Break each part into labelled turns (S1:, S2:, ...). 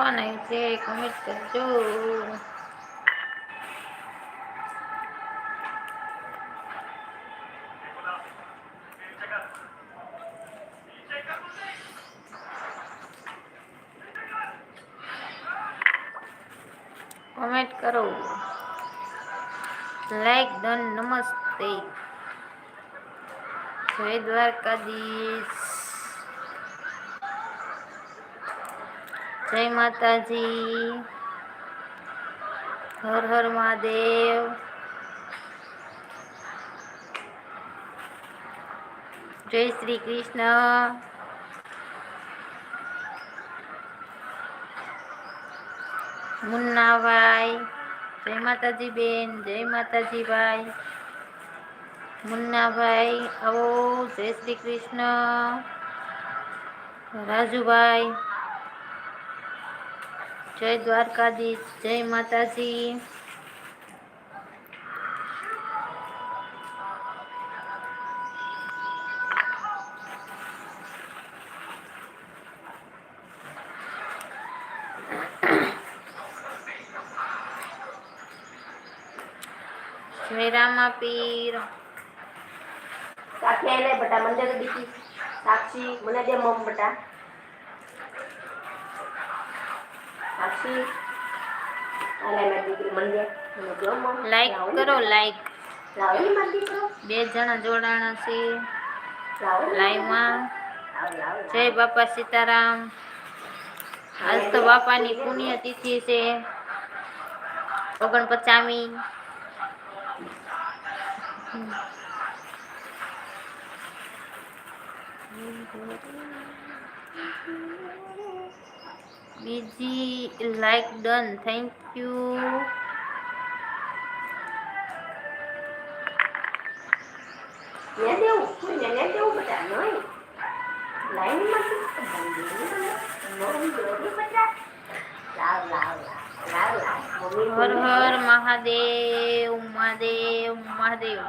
S1: કોણ આવ્યું છે કમેન્ટ કરજો કમેન્ટ કરો. લાઈક ડન નમસ્તે. જય દ્વારકાધીશ. જય માતાજી. હર હર મહાદેવ. જય શ્રી કૃષ્ણ. મુન્નાભાઈ, જય માતાજી બેન, જય માતાજી ભાઈ. મુન્નાભાઈ, આવો, જય શ્રી કૃષ્ણ. રાજુભાઈ જય દ્વારકાધીશ, જય માતાજી. મેરામાં પીર.
S2: સાક્ષી બટા મને બીજી. સાક્ષી, મને દે મમ બટા. સાક્ષી
S1: લાઈક કરો લાઈક બે જણા જોડાણા છે. લાઈવમાં જય બાપા સીતારામ. આજ તો બાપાની પુણ્યતિથિ છે. ઓગણપચામી. બીજી લાઈક ડન થેન્ક યુ
S2: ને દેવું કોઈને ને દેવું બટા નહીં લાઈનમાં મમ્મી દોરી બટા લાવ લાવ લાવ લાવ લાવ મમ્મી
S1: હર હર મહાદેવ મહાદેવ મહાદેવ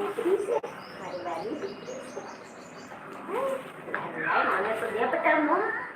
S2: દીકરી છે મારી વાલી દીકરી છે લાવ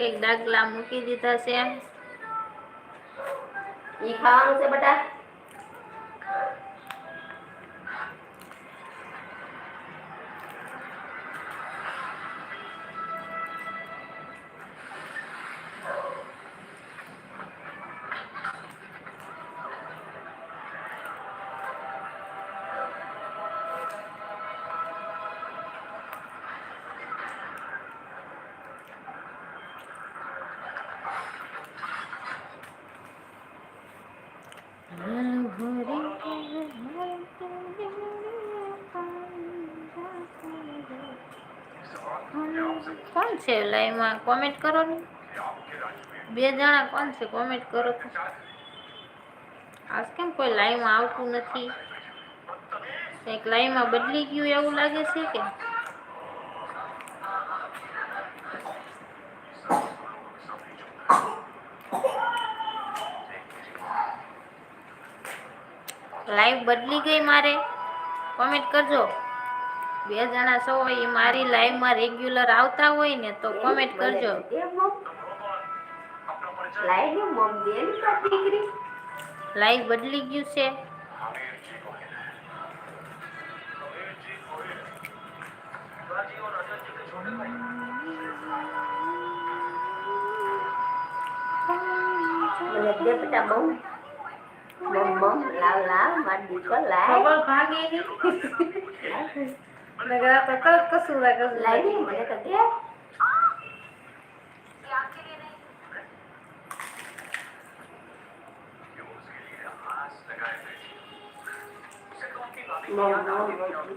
S1: કઈ કંઈક ડાગલા મૂકી દીધા છે.
S2: ઈ ખાવાનું છે બટા?
S1: કોણ છે? લાઈવમાં કોમેન્ટ કરો ને. બે જણા કોણ છે? કોમેન્ટ કરો તો. આજ કેમ કોઈ લાઈવમાં આવતું નથી? કંઈક લાઈવમાં બદલી ગયું એવું લાગે છે કે? લાઈવ બદલી ગઈ મારે. કોમેન્ટ કરજો. બે જણા છો એ મારી લાઈવમાં રેગ્યુલર આવતા હોય ને તો કોમેન્ટ કરજો. લાઈવ બદલી ગયું છે.
S2: મને દે બેટા બહુ મમ મમ લાવ લાવ મારી દીકરો લાવ
S1: ભાગે કશું
S2: લાઈ ને મને તો દે.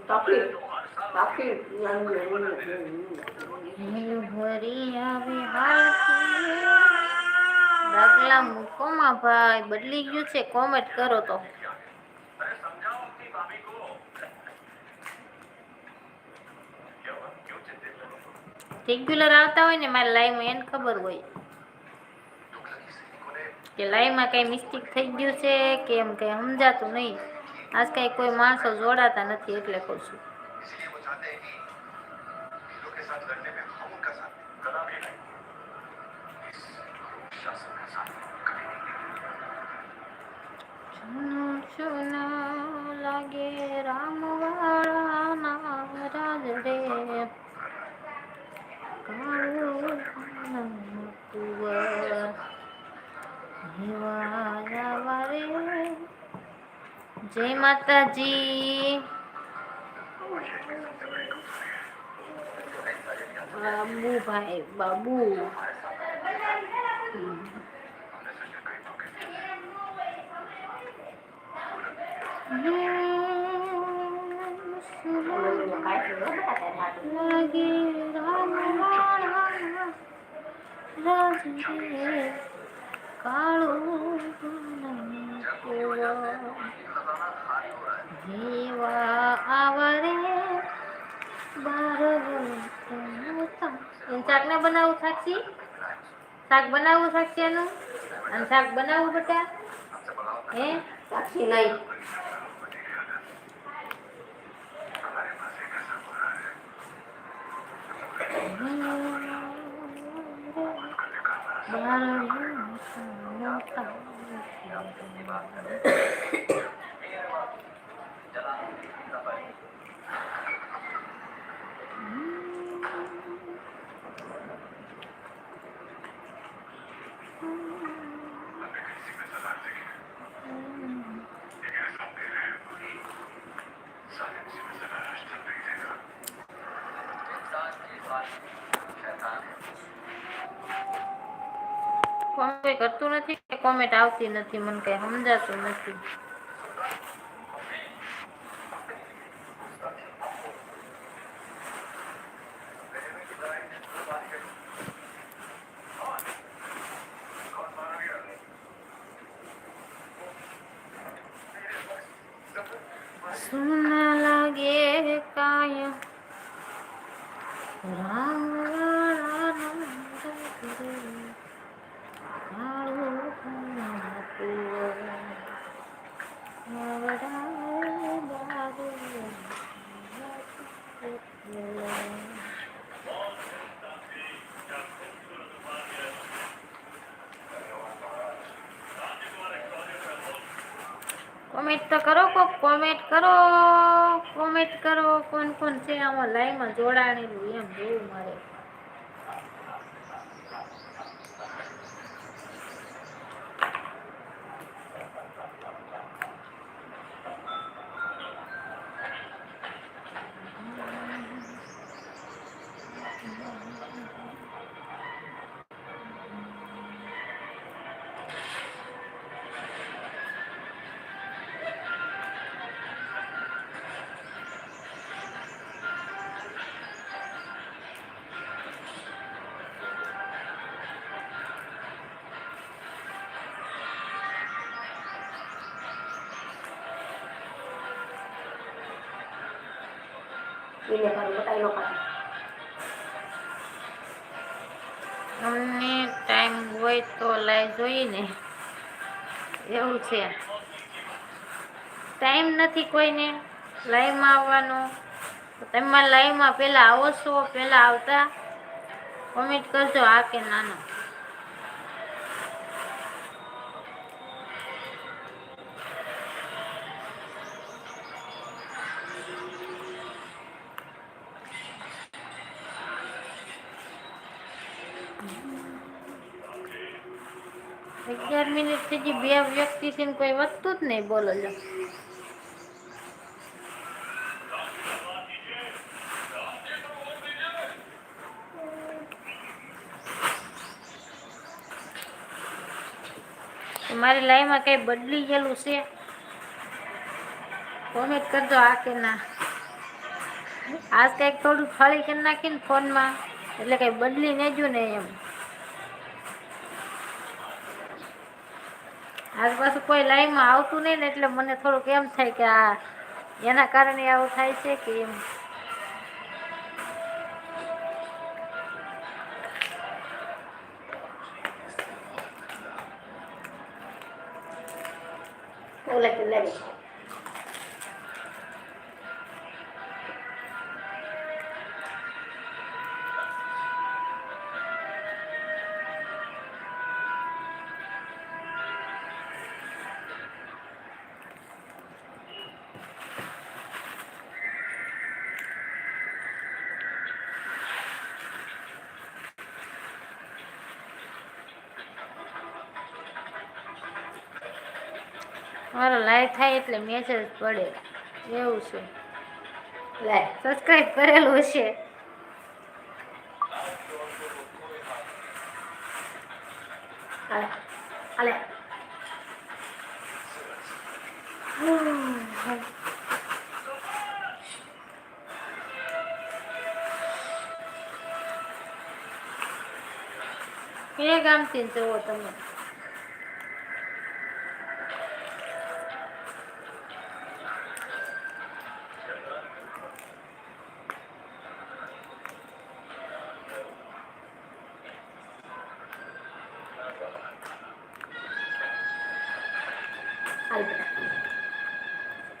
S2: તકલીફ તકલીફ
S1: ભરી આવે હાલતી દાખલા મૂકોમાં ભાઈ બદલી ગયું છે. કોમેન્ટ કરો તો. રેગ્યુલર આવતા હોય ને મારી લાઈવમાં એને ખબર હોય કે લાઈવમાં કઈ મિસ્ટેક થઈ ગયું છે કે એમ કઈ સમજાતું નહીં આજ કઈ કોઈ માણસો જોડાતા નથી એટલે કહું છું
S3: इसलिए वो
S1: માતાજી બાબુ ભાઈ બાબુ
S2: મને કાઢી લો બેટા તારે હાથું.
S1: લાગે રામવાળા રાજ રે કાળું જેવા આવરે બાર શાક ને બનાવું સાક્ષી શાક બનાવવું સાક્ષી એનું અને શાક બનાવવું બેટા હે
S2: સાક્ષી નહીં
S1: કોમેન્ટ કરતું નથી કે કોમેન્ટ આવતી નથી મને કઈ સમજાતું નથી. સુના તો કરો, કોક કોમેન્ટ કરો. કોમેન્ટ કરો, કોણ કોણ છે આમાં લાઈનમાં જોડાણેલું એમ જોવું મારે.
S2: એને બતાવી નો પાડે
S1: અમને ટાઈમ હોય તો લાઈવ જોઈએ ને એવું છે ટાઈમ નથી કોઈને લાઈવમાં આવવાનો. તમે લાઈવમાં પહેલાં આવો છો પહેલાં આવતા. કોમેન્ટ કરજો આ કે નાનો. અગિયાર મિનિટ થઈ બે વ્યક્તિથી ને કોઈ વધતું જ નહીં, બોલો જો મારી લાઈફમાં કઈ બદલી ગયેલું છે? કોમેન્ટ કરજો આ કે ના. આજ કંઈક થોડું ખાલી કરી નાખીને ફોનમાં. એટલે કંઈ બદલી નહીં જો ને એમ. આજ પાછું કોઈ લાઈનમાં આવતું નહીં ને એટલે મને થોડુંક એમ થાય કે આ એના કારણે આવું થાય છે કે એમ.
S2: ઓલે
S1: મારો લાઈવ થાય એટલે મેસેજ પડે. એવું છે.
S2: લે
S1: સબસ્ક્રાઈબ કરેલું છે.
S2: હાલે.
S1: એ ગામથી જુઓ તમે.
S2: હાલ બેટા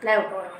S2: લેવું પડે